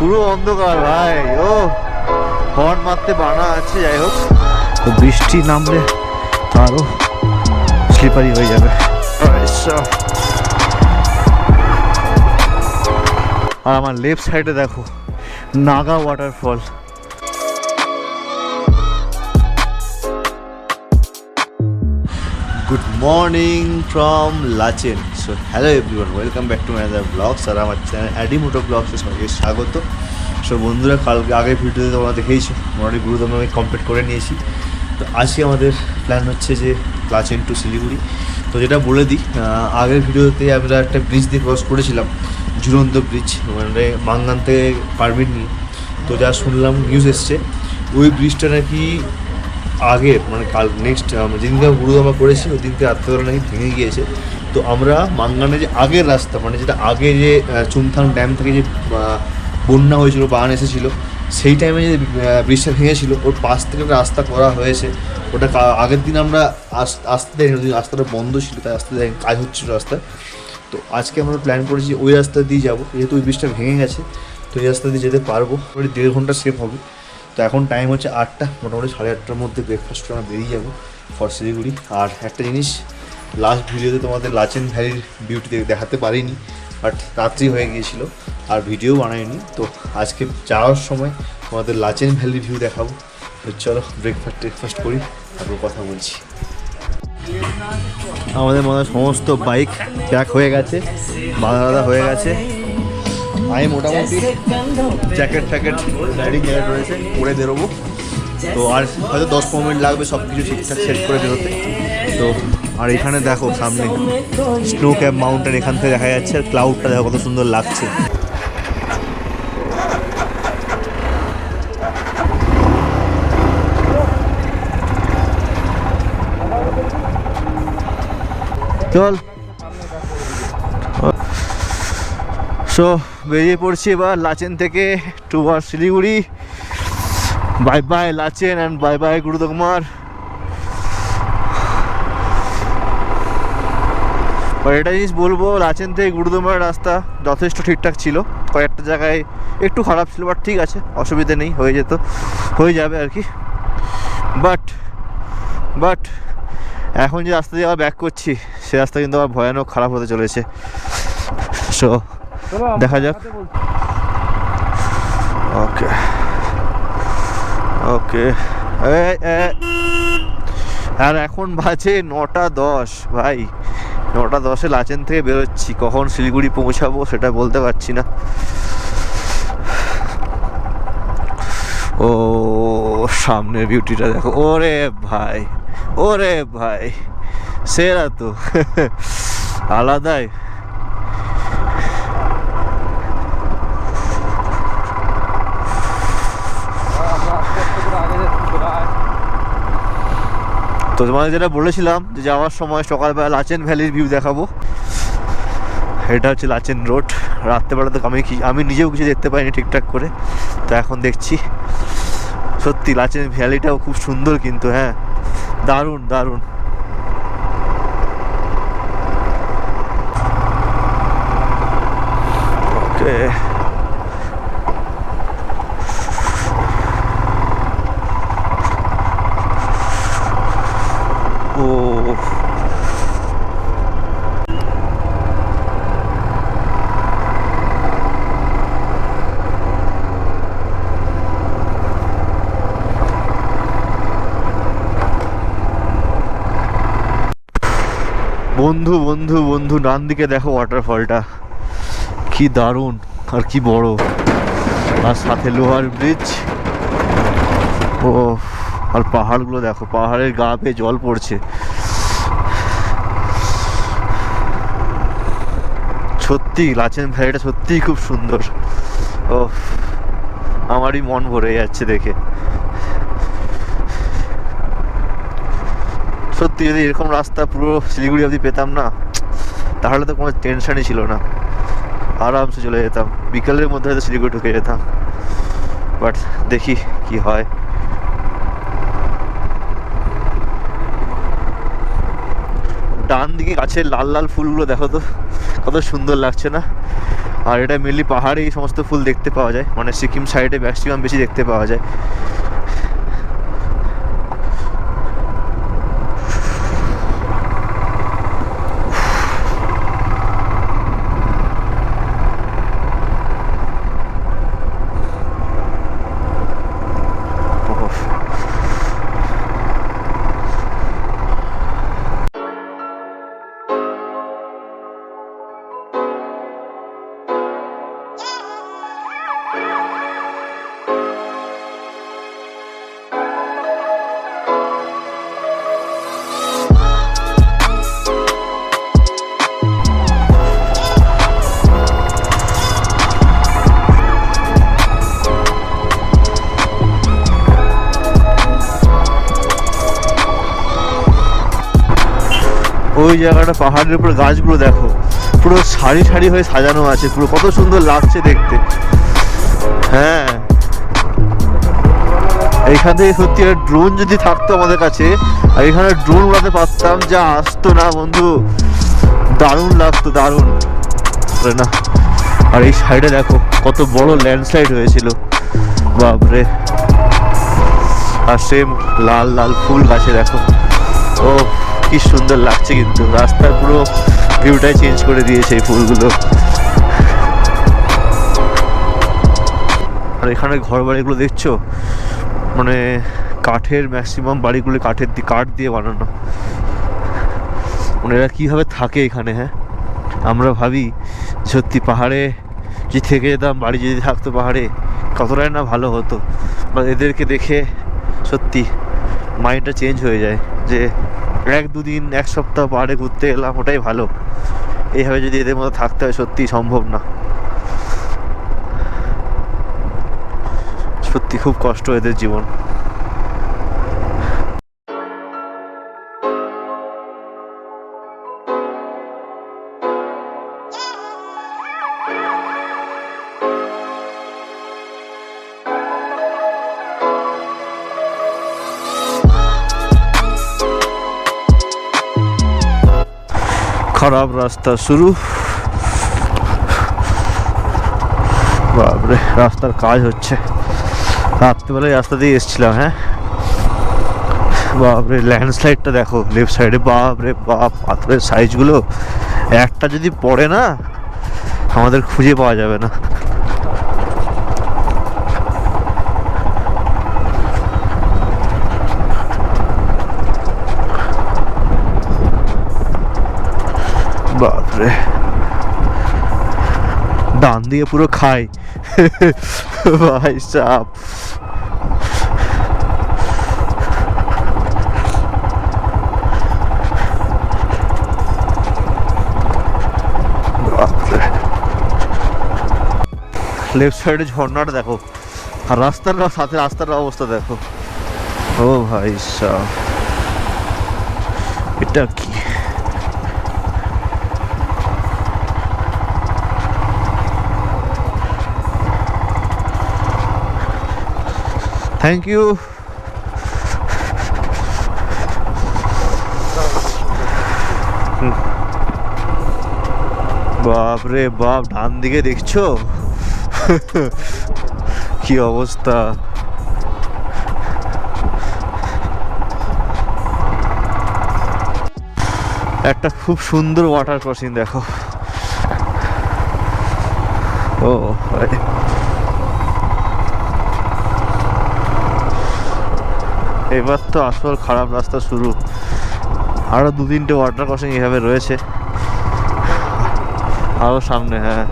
পুরো অন্ধকার ভাই ও। হর্ন মারতে বানা আছে যাই হোক। বৃষ্টি নামলে তো আরও স্লিপারি হয়ে যাবে। আর আমার লেফট সাইডে দেখো Naga waterfall good morning from Lachen so hello everyone welcome back to my vlogs আর আমার চ্যানেল অ্যাডি মোটো ব্লগসে সবাইকে স্বাগত। সো বন্ধুরা, কালকে আগের ভিডিওতে তোমরা দেখেইছো, মোটামুটি গুরুদম আমি কমপ্লিট করে নিয়েছি। তো আজকে আমাদের প্ল্যান হচ্ছে যে লাচেন টু শিলিগুড়ি। তো যেটা বলে দিই আগের ভিডিওতে আমরা একটা ব্রিজ দিয়ে ক্রস করেছিলাম, ঝুলন্ত ব্রিজ মানে মাঙ্গান থেকে পারমিট নিয়ে। তো যা শুনলাম নিউজ এসছে, ওই ব্রিজটা নাকি আগে মানে কাল নেক্সট যেদিনকে গুরুদমা করেছি ওই দিনকে রাত্রেবেলা নাকি ভেঙে গিয়েছে। তো আমরা মাঙ্গানে যে আগের রাস্তা মানে যেটা আগে যে চুমথাং ড্যাম থেকে যে বন্যা হয়েছিল, বান এসেছিল, সেই টাইমে যে ব্রিজটা ভেঙেছিল, ওর পাশ থেকে একটা রাস্তা করা হয়েছে। ওটা আগের দিন আমরা আস- আসতে ওই রাস্তাটা বন্ধ ছিল, তাই আসতে দেয়নি, কাজ হচ্ছিল রাস্তা তো আজকে আমরা প্ল্যান করেছি ওই রাস্তা দিয়ে যাব, যেহেতু ওই ব্রিজটা ভেঙে গেছে, তো এই রাস্তা দিয়ে যেতে পারব। ওই দেড় ঘণ্টা সেভ হবে। তো এখন টাইম হচ্ছে আটটা, মোটামুটি সাড়ে আটটার মধ্যে ব্রেকফাস্ট আমরা বেরিয়ে যাব, ফর শিলিগুড়ি। আর একটা জিনিস লাস্ট ভিডিওতে তোমাদের লাচেন ভ্যালির বিউটি দেখাতে পারিনি বাট রাত্রি হয়ে গিয়েছিল আর ভিডিও বানাইনি। তো আজকে যাওয়ার সময় তোমাদের লাচেন ভ্যালির ভিউ দেখাবো। তো চলো ব্রেকফাস্ট ব্রেকফাস্ট করি, তারপর কথা বলছি। আমাদের মনে সমস্ত বাইক প্যাক হয়ে গেছে বাধা বাধা হয়ে গেছে। আমি মোটামুটি জ্যাকেট ফ্যাকেট রাইডিং জ্যাকেট রয়েছে, পরে বেরোবো। তো আর হয়তো দশ পনেরো মিনিট লাগবে সব কিছু ঠিকঠাক সেট করে বেরোতে। তো আর এখানে দেখো সামনে স্নো ক্যাপ মাউন্টেন এখান থেকে দেখা যাচ্ছে, আর ক্লাউডটা দেখো কত সুন্দর লাগছে। চল। সো বেরিয়ে পড়ছি এবার লাচেন থেকে টুয়ার Siliguri. Bye bye Lachen and bye bye Gurudongmar এটা জিনিস বলব লাচেন থেকে গুরুদমার রাস্তা যথেষ্ট ঠিকঠাক ছিল। কয়েকটা জায়গায় একটু খারাপ ছিল বাট ঠিক আছে অসুবিধে নেই হয়ে যেত হয়ে যাবে আর কি। বাট বাট এখন যে রাস্তা দিয়ে আবার ব্যাক করছি সে রাস্তা কিন্তু আবার ভয়ানক খারাপ হতে চলেছে। সো দেখা যাক। ওকে ওকে আর এখন বাজে নটা দশ ভাই। নটা দশে লাচেন থেকে বেরোচ্ছি। কখন শিলিগুড়ি পৌঁছাবো সেটা বলতে পারছি না। ও, সামনের বিউটিটা দেখো। ওরে ভাই ওরে ভাই, সেরা তো। আলাদাই। তো তোমাদের যেটা বলেছিলাম যে যাওয়ার সময় সকালবেলা লাচেন ভ্যালির ভিউ দেখাবো। এটা হচ্ছে লাচেন রোড রাত্রেবেলা তো আমি কি আমি নিজেও কিছু দেখতে পাইনি ঠিকঠাক করে। তো এখন দেখছি। সত্যি, লাচেন ভ্যালিটাও খুব সুন্দর কিন্তু হ্যাঁ। দারুণ দারুণ। ওকে বন্ধু বন্ধু বন্ধু, ডান দিকে দেখো ওয়াটারফলটা কি দারুণ, আর কি বড়। আর সাথে লোহার ব্রিজ ও আর পাহাড়গুলো দেখো, পাহাড়ের গা বেয়ে জল পড়ছে। সত্যি, লাচেন ভ্যালিটা সত্যিই খুব সুন্দর। ও আমারই মন ভরে যাচ্ছে দেখে। সত্যি যদি এরকম রাস্তা পুরো শিলিগুড়ি অবধি পেতাম না, তাহলে তো কোনো টেনশনই ছিল না। আরামসে চলে যেতাম। বিকালের মধ্যে হয়তো শিলিগুড়ি ঢুকে যেতাম। বাট দেখি কি হয়। ডান দিকে গাছের লাল লাল ফুলগুলো দেখো তো, কত সুন্দর লাগছে না? আর এটা মেনলি পাহাড়ে এই সমস্ত ফুল দেখতে পাওয়া যায়। মানে সিকিম সাইডে ম্যাক্সিমাম বেশি দেখতে পাওয়া যায়। পাহাড়ের উপর গাছগুলো দেখো। পুরো সারি সারি হয়ে সাজানো আছে, পুরো কত সুন্দর লাগছে দেখতে। হ্যাঁ। এইখান থেকে সত্যি ড্রোন যদি থাকতো আমাদের কাছে, আর এখানে ড্রোন উড়াতে পারতাম, যা আসতো না বন্ধু। দারুণ লাগতো, দারুণ। না। আর এই সাইডে দেখো, কত বড় ল্যান্ডস্লাইড হয়েছিল। বাপরে। আর সেম লাল লাল ফুল গাছে দেখো। ও কি সুন্দর লাগছে কিন্তু। রাস্তার পুরো ভিউটাই চেঞ্জ করে দিয়েছে এই ফুলগুলো। আর এখানে ঘর বাড়িগুলো দেখছ? মানে কাঠের ম্যাক্সিমাম বাড়িগুলো কাঠের কাঠ দিয়ে বানানো। মানে এরা কীভাবে থাকে এখানে হ্যাঁ? আমরা ভাবি, সত্যি পাহাড়ে যে থেকে যেতাম, বাড়ি যদি থাকতো পাহাড়ে, কতটাই না ভালো হতো। বা এদেরকে দেখে সত্যি মাইন্ডটা চেঞ্জ হয়ে যায় যে এক দুদিন, এক সপ্তাহ পাহাড়ে ঘুরতে এলাম, ওটাই ভালো। এইভাবে যদি এদের মতো থাকতে হয় সত্যি সম্ভব না। সত্যি খুব কষ্ট এদের জীবন। খারাপ রাস্তা শুরু। বাপরে, রাস্তার কাজ হচ্ছে। রাত্রিবেলায় রাস্তা দিয়ে এসেছিলাম হ্যাঁ? বাপরে ল্যান্ডস্লাইডটা দেখো লেফট সাইডে বাপরে বাপ, পাথরের সাইজগুলো একটা যদি পড়ে না, আমাদের খুঁজে পাওয়া যাবে না। বাপরে। ডান দিয়ে পুরো খাই। ভাই সাপ। লেফট সাইডে ঝর্ণাটা দেখো। আর রাস্তার সাথে রাস্তার অবস্থা দেখো। ও ভাই সাহ এটা কি? থ্যাংক ইউ বাপ রে বাপ ডান দিকে দেখছ? কি অবস্থা? একটা খুব সুন্দর ওয়াটার ক্রসিং দেখো। ও এবার তো আসল খারাপ রাস্তা শুরু। আরও দু তিনটে ওয়াটার ক্রসিং এভাবে রয়েছে। আরও সামনে হ্যাঁ।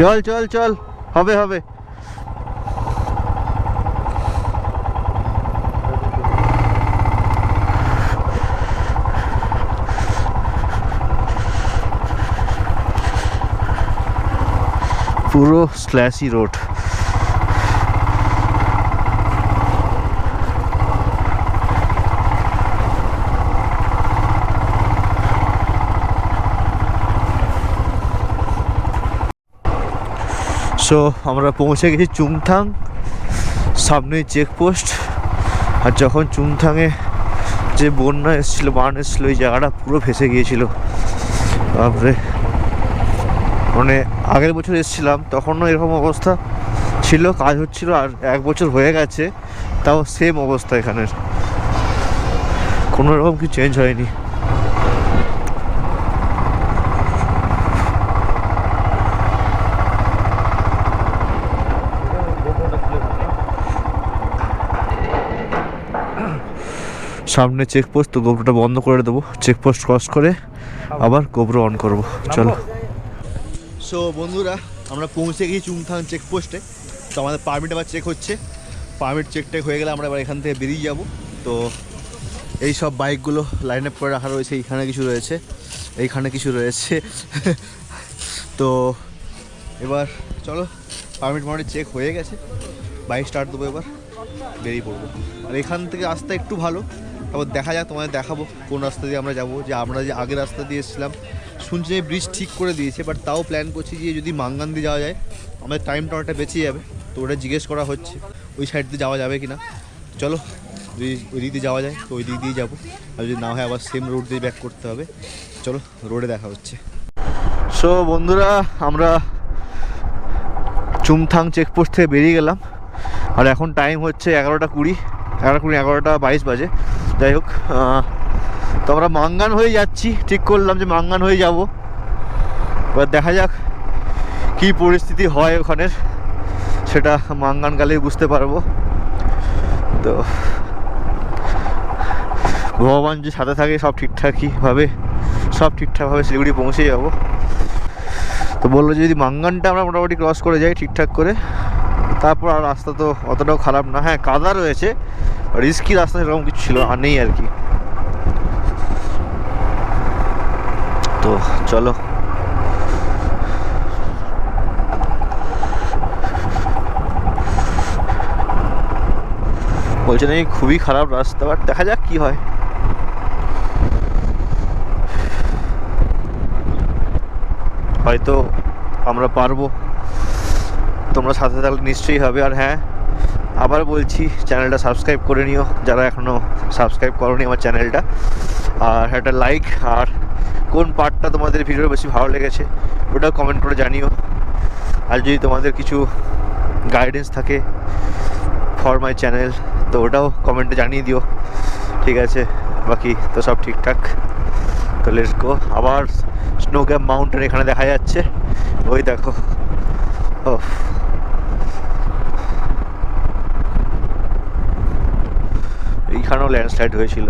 চল চল চল। হবে হবে। পুরো স্ল্যাশি রোড। সো আমরা পৌঁছে গেছি চুংথাং সামনে চেকপোস্ট আর যখন চুংথাংয়ে যে বন্যা এসেছিল, বান এসেছিল, ওই জায়গাটা পুরো ভেসে গিয়েছিল। তারপরে মানে আগের বছর এসেছিলাম, তখনও এরকম অবস্থা ছিল, কাজ হচ্ছিল আর এক বছর হয়ে গেছে, তাও সেম অবস্থা এখানের। কোনো রকম কিছু চেঞ্জ হয়নি। সামনে চেকপোস্ট তো গোবরটা বন্ধ করে দেবো চেকপোস্ট ক্রস করে আবার গোবর অন করব, চলো। সো বন্ধুরা, আমরা পৌঁছে গেছি চুংথাং চেকপোস্টে তো আমাদের পারমিট আবার চেক হচ্ছে। পারমিট চেক টেক হয়ে গেলে আমরা এবার এখান থেকে বেরিয়ে যাব। তো এই সব বাইকগুলো লাইন আপ করে রাখা রয়েছে, এইখানে কিছু রয়েছে, এইখানে কিছু রয়েছে। তো এবার চলো পারমিট মারমিট চেক হয়ে গেছে। বাইক স্টার্ট দেবো এবার, বেরিয়ে পড়ব। আর এখান থেকে আসতে একটু ভালো। তারপর দেখা যাক, তোমাদের দেখাবো কোন রাস্তা দিয়ে আমরা যাব। যে আমরা যে আগের রাস্তা দিয়ে এসেছিলাম, শুনছি যে ব্রিজ ঠিক করে দিয়েছে বাট তাও প্ল্যান করছি যে যদি মাঙ্গান দিয়ে যাওয়া যায়, আমাদের টাইমটা অনেকটা বেঁচে যাবে। তো ওটা জিজ্ঞেস করা হচ্ছে, ওই সাইড দিয়ে যাওয়া যাবে কি না চলো, যদি ওই দিক দিয়ে যাওয়া যায়, তো ওই দিক দিয়ে যাব। আর যদি না হয়, আবার সেম রোড দিয়ে ব্যাক করতে হবে। চলো রোডে দেখা হচ্ছে। সো বন্ধুরা, আমরা চুমথাং চেকপোস্ট থেকে বেরিয়ে গেলাম। আর এখন টাইম হচ্ছে এগারোটা কুড়ি এগারো কুড়ি, এগারোটা বাইশ বাজে। যাই হোক তো আমরা মাঙ্গান হয়ে যাচ্ছি। ঠিক করলাম যে মাঙ্গান হয়ে যাব। এবার দেখা যাক কী পরিস্থিতি হয় ওখানের। সেটা মাঙ্গান গেলেই বুঝতে পারব। তো ভগবান যে সাথে থাকে সব ঠিকঠাকইভাবে সব ঠিকঠাকভাবে শিলিগুড়ি পৌঁছে যাব। তো বলল যে যদি মাঙ্গানটা আমরা মোটামুটি ক্রস করে যাই ঠিকঠাক করে। তারপর আর রাস্তা তো অতটাও খারাপ না। হ্যাঁ কাদা রয়েছে রিস্কি রাস্তা সেরকম কিছু ছিল আর নেই আর কি। তো চলো। বলছে নাকি খুবই খারাপ রাস্তা বাট দেখা যাক কি হয়। হয়তো আমরা পারব। তোমরা সাথে থাকলে নিশ্চয়ই হবে। আর হ্যাঁ আবার বলছি, চ্যানেলটা সাবস্ক্রাইব করে নিও, যারা এখনও সাবস্ক্রাইব করোনি আমার চ্যানেলটা। আর একটা লাইক আর কোন পার্টটা তোমাদের ভিডিও বেশি ভালো লেগেছে, ওটাও কমেন্ট করে জানিও। আর যদি তোমাদের কিছু গাইডেন্স থাকে ফর মাই চ্যানেল তো ওটাও কমেন্টে জানিয়ে দিও। ঠিক আছে, বাকি তো সব ঠিকঠাক। তো লেটস গো আবার স্নো ক্যাম্প মাউন্টেন এখানে দেখা যাচ্ছে। ওই দেখো। ও এইখানেও ল্যান্ডস্লাইড হয়েছিল।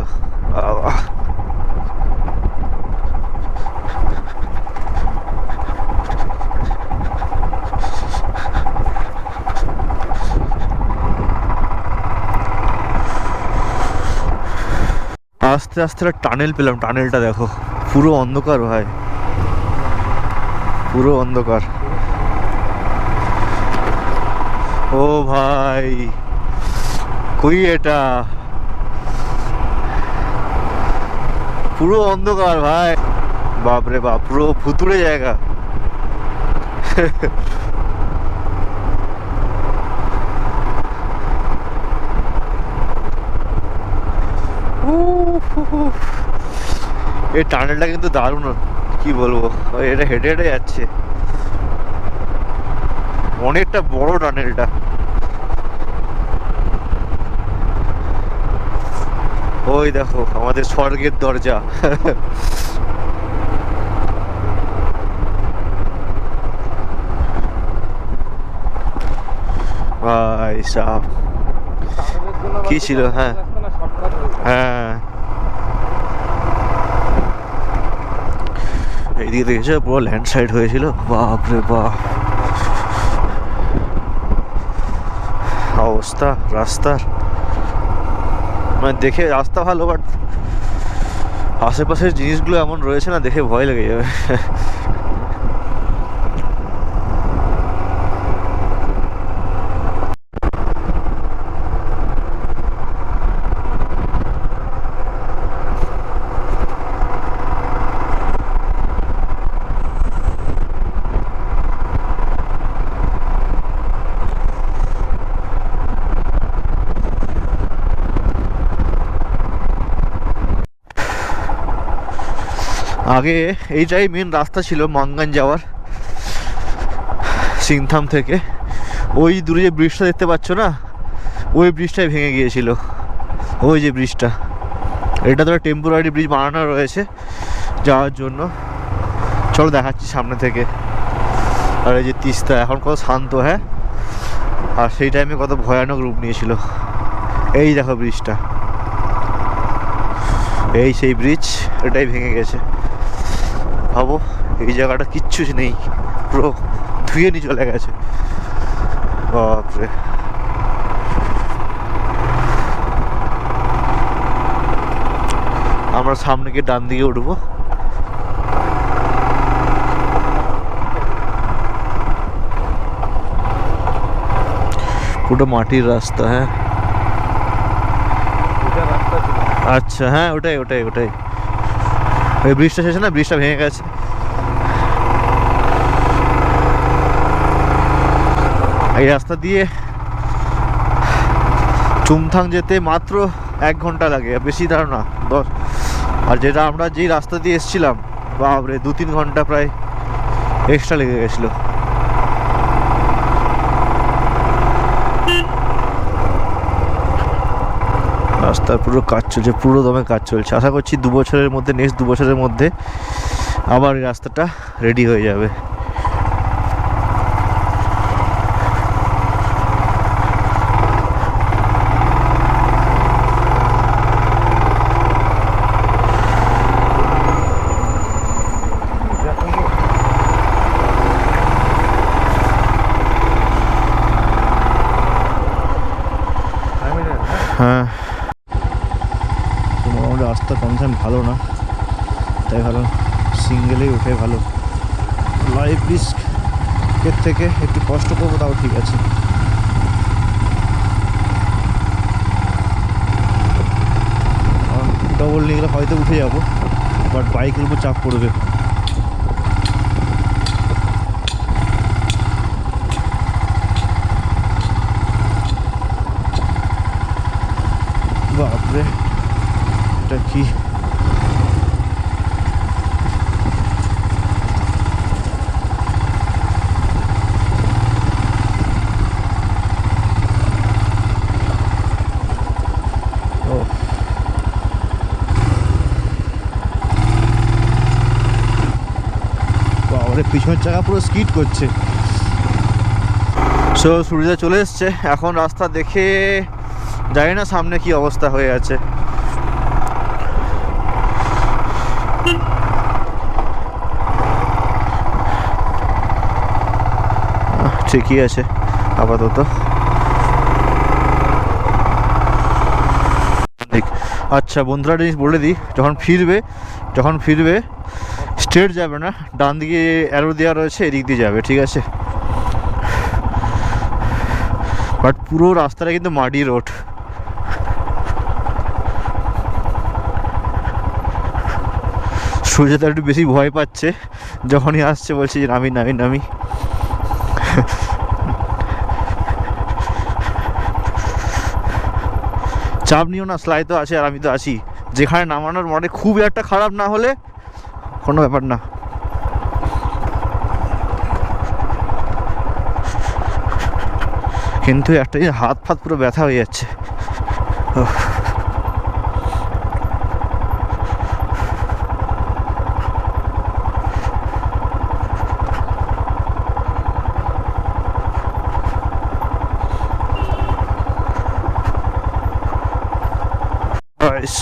আস্তে আস্তে একটা টানেল পেলাম, টানেলটা দেখো। পুরো অন্ধকার ভাই। পুরো অন্ধকার। ও ভাই, কই এটা? পুরো অন্ধকার ভাই। বাপরে বাপ, পুরো ভুতুড়ে জায়গা। এই টানেলটা কিন্তু দারুণ, কি বলব? এটা হেঁটে হেঁটে যাচ্ছে। অনেকটা বড় টানেলটা। ওই দেখো, আমাদের স্বর্গের দরজা। ভাই সাহ। কি ছিল হ্যাঁ? হ্যাঁ। এইদিকে দেখেছ, পুরো ল্যান্ডস্লাইড হয়েছিল? বাপরে বাপ। অবস্থা, রাস্তার। মানে দেখে রাস্তা ভালো বাট আশেপাশের জিনিসগুলো এমন রয়েছে না দেখে ভয় লেগে যাবে। আগে এইটাই মেন রাস্তা ছিল মাঙ্গান যাওয়ার, সিংথাম থেকে। ওই দূরে যে ব্রিজটা দেখতে পাচ্ছ না, ওই ব্রিজটাই ভেঙে গিয়েছিল। ওই যে ব্রিজটা এটা তো টেম্পোরারি ব্রিজ বানানো রয়েছে যাওয়ার জন্য। চলো দেখাচ্ছি সামনে থেকে। আর এই যে তিস্তা, এখন কত শান্ত হ্যাঁ? আর সেই টাইমে কত ভয়ানক রূপ নিয়েছিল। এই দেখো ব্রিজটা এই সেই ব্রিজ এটাই ভেঙে গেছে। ভাবো এই জায়গাটা কিচ্ছু নেই। পুরো ধুয়ে নিয়ে চলে গেছে। বাপরে। আমরা সামনে গিয়ে ডান দিকে উঠবো। পুরো মাটির রাস্তা হ্যাঁ। আচ্ছা হ্যাঁ ওটাই ওটাই ওটাই। ওই ব্রিজটা শেষ না? ব্রিজটা ভেঙে গেছে। এই রাস্তা দিয়ে চুমথাং যেতে মাত্র এক ঘণ্টা লাগে, বেশি দাঁড়ো না দশ আর যেটা আমরা যেই রাস্তা দিয়ে এসছিলাম, বাপরে দু তিন ঘণ্টা প্রায় এক্সট্রা লেগে গেছিল। রাস্তার পুরো কাজ চলছে, পুরো দমে কাজ চলছে। আশা করছি দু বছরের মধ্যে নেক্সট দু বছরের মধ্যে আবার এই রাস্তাটা রেডি হয়ে যাবে আমি না হ্যাঁ তো মোটামুটি রাস্তা কনসার্ন ভালো না তাই ভালো সিঙ্গেলেই উঠে ভালো। লাইফ রিস্ক এর থেকে একটু কষ্ট করব, তাও ঠিক আছে। ডবল নিয়ে গেলে হয়তো উঠে যাব বাট বাইকের উপর চাপ পড়বে। বাপরে, এটা কি ও বাবারে পিছনের চাকা পুরো স্কিড করছে। সো সূর্য চলে এসছে। এখন রাস্তা দেখে জানি না সামনে কি অবস্থা হয়ে আছে। ঠিকই আছে, আপাতত। আচ্ছা বন্ধুরা জিনিস বলে দিই। যখন ফিরবে যখন ফিরবে স্ট্রেট যাবে না, ডান দিকে অ্যারো দেওয়া রয়েছে, এদিক দিয়ে যাবে, ঠিক আছে? বাট পুরো রাস্তাটা কিন্তু মাটি রোড। সূর্যটা একটু বেশি ভয় পাচ্ছে, যখনই আসছে বলছে যে, নামি নামি নামি। চাপ নিও না স্লাই তো আছে আর আমি তো আছি। যেখানে নামানোর মানে খুব একটা খারাপ না হলে কোনো ব্যাপার না। কিন্তু একটা হাত ফাত পুরো ব্যথা হয়ে যাচ্ছে।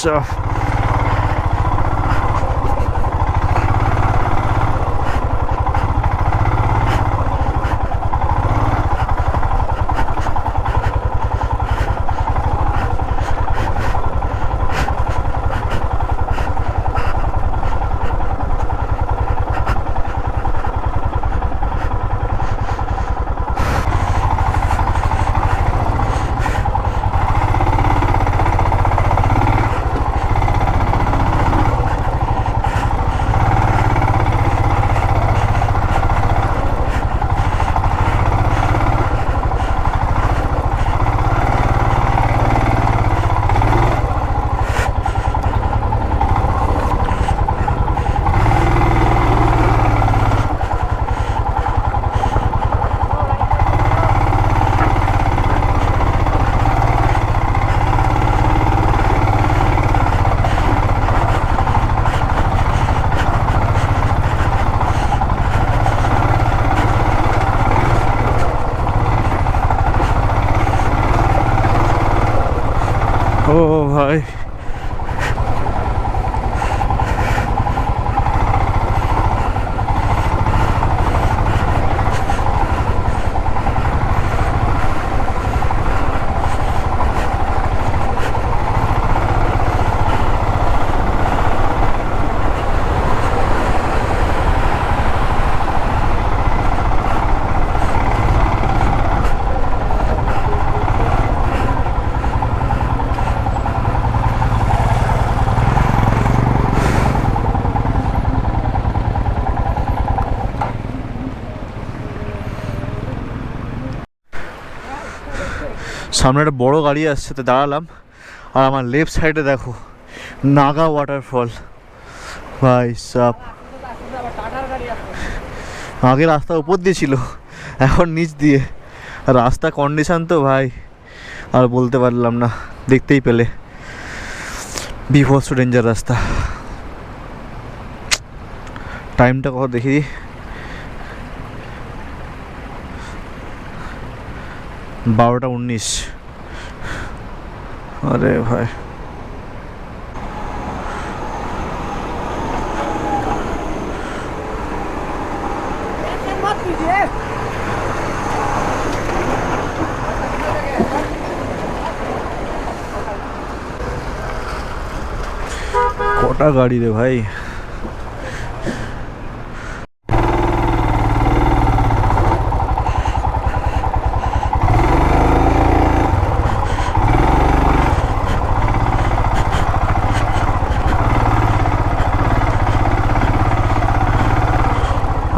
so সামনে একটা বড় গাড়ি আসছে, তো দাঁড়ালাম। আর আমার লেফট সাইডে দেখো, নাগা ওয়াটারফল ভাই সাপ আগে রাস্তা উপর দিয়ে ছিল, এখন নিচ দিয়ে। রাস্তা কন্ডিশান তো ভাই, আর বলতে পারলাম না, দেখতেই পেলে। বিভৎস ডেঞ্জার রাস্তা। টাইমটা কত দেখি বারোটা উনিশ। আরে ভাই। কটা গাড়ি রে ভাই?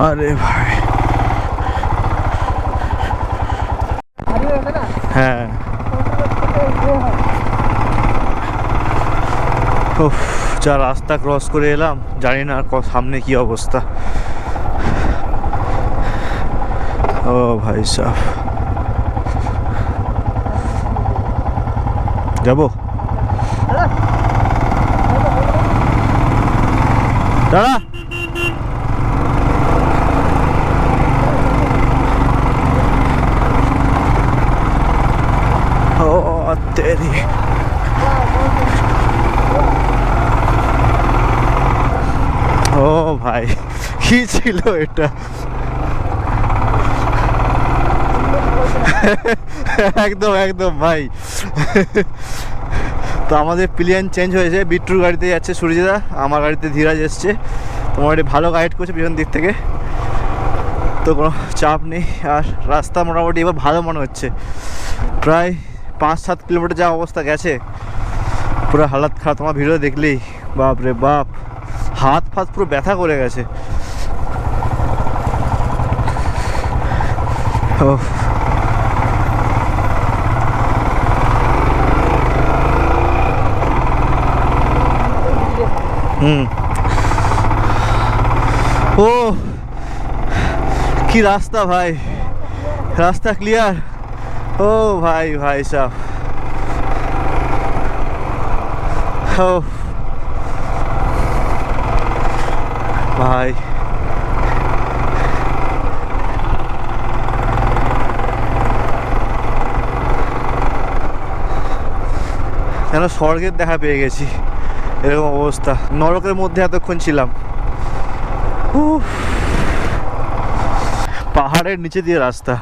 আরে ভাই। হ্যাঁ। যা রাস্তা ক্রস করে এলাম, জানি না আর সামনে কি অবস্থা। ও ভাই সাহ যাব? দাদা ও তেরি ও ভাই কি ছিল এটা। একদম একদম, ভাই। তো আমাদের প্লেন চেঞ্জ হয়েছে। বিট্টুর গাড়িতে যাচ্ছে সূর্যদা আমার গাড়িতে ধীরাজ এসছে। তোমার গাড়ি ভালো গাইড করছে পিছন দিক থেকে। তো কোনো চাপ নেই। আর রাস্তা মোটামুটি এবার ভালো মনে হচ্ছে। প্রায় পাঁচ, সাত কিলোমিটার যা অবস্থা গেছে। পুরো হালাত খারাপ। তোমার ভিডিও দেখলেই। বাপ রে বাপ। হাত ফাত পুরো ব্যথা করে গেছে। ও হুম ও কি রাস্তা ভাই? রাস্তা ক্লিয়ার ও ভাই ভাই সাহ ও ভাই। যেন স্বর্গের দেখা পেয়ে গেছি? এরকম অবস্থা। নরকের মধ্যে এতক্ষণ ছিলাম। পাহাড়ের নিচে দিয়ে রাস্তা।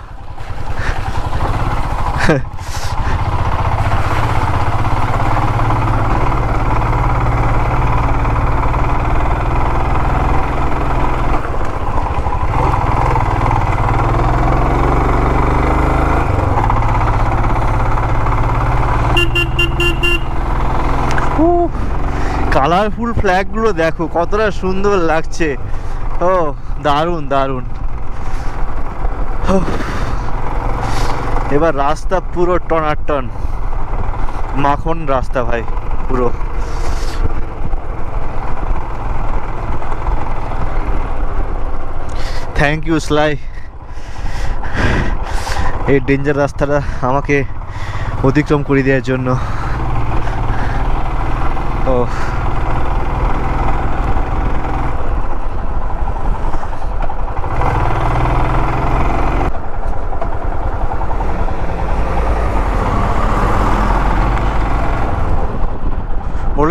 ফ্ল্যাগগুলো দেখো, কতটা সুন্দর লাগছে। ও, দারুণ দারুণ। এবার রাস্তা পুরো টনাটন। মাখন রাস্তা ভাই, পুরো। থ্যাংক ইউ স্লাই এই ডেঞ্জার রাস্তাটা আমাকে অতিক্রম করে দেওয়ার জন্য। ও।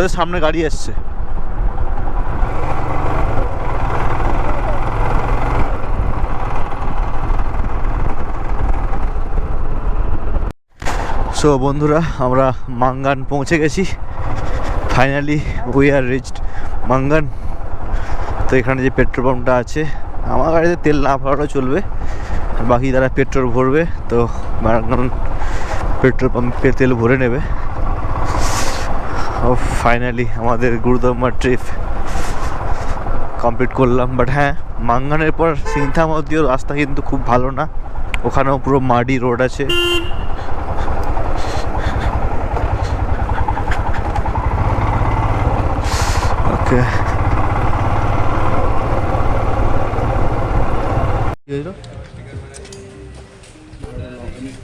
ওদের সামনে গাড়ি আসছে সো বন্ধুরা, আমরা মাঙ্গান পৌঁছে গেছি। Finally we are reached Mangan. তো এখানে যে পেট্রোল পাম্পটা আছে, আমার গাড়িতে তেল না ভরালেও চলবে বাকি তারা পেট্রোল ভরবে, তো মাঙ্গান পেট্রোল পাম্পে তেল ভরে নেবে। ফাইনালি আমাদের গুরুদম্মা ট্রিপ কমপ্লিট করলাম। বাট হ্যাঁ মাঙ্গানের পর সিংথাম অব্দিও রাস্তা কিন্তু খুব ভালো না। ওখানেও পুরো মাডি রোড আছে। ওকে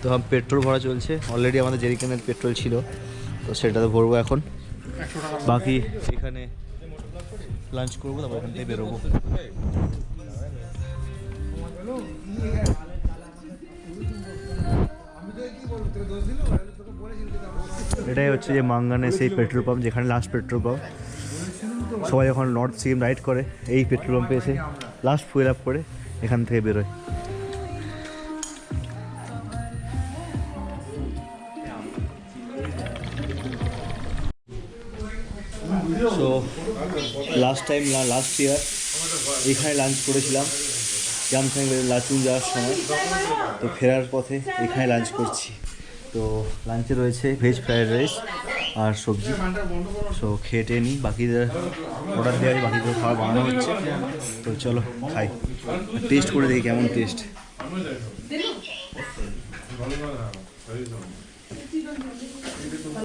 তো পেট্রোল ভরা চলছে। অলরেডি আমাদের জেরিকানের পেট্রোল ছিল। তো সেটাতে ভরবো এখন। বাকি এখানে লাঞ্চ করব, তারপর এখান থেকে বেরোবো। এটাই হচ্ছে যে মাঙ্গানের সেই পেট্রোল পাম্প যেখানে লাস্ট পেট্রোল পাম্প সবাই যখন নর্থ সিকিম রাইড করে, এই পেট্রোল পাম্পে এসে লাস্ট ফুয়েল আপ করে এখান থেকে বেরোয়। লাস্ট টাইম লাস্ট ইয়ার এখানে লাঞ্চ করেছিলাম জামসাং লাচুং যাওয়ার সময়। তো ফেরার পথে এখানে লাঞ্চ করছি। তো লাঞ্চে রয়েছে ভেজ ফ্রাইড রাইস আর সবজি। সো খেয়ে টেয়ে নিই, বাকিদের অর্ডার দেওয়া বাকিদের খাবার বানানো হচ্ছে। তো চলো, খাই। টেস্ট করে দেখি কেমন টেস্ট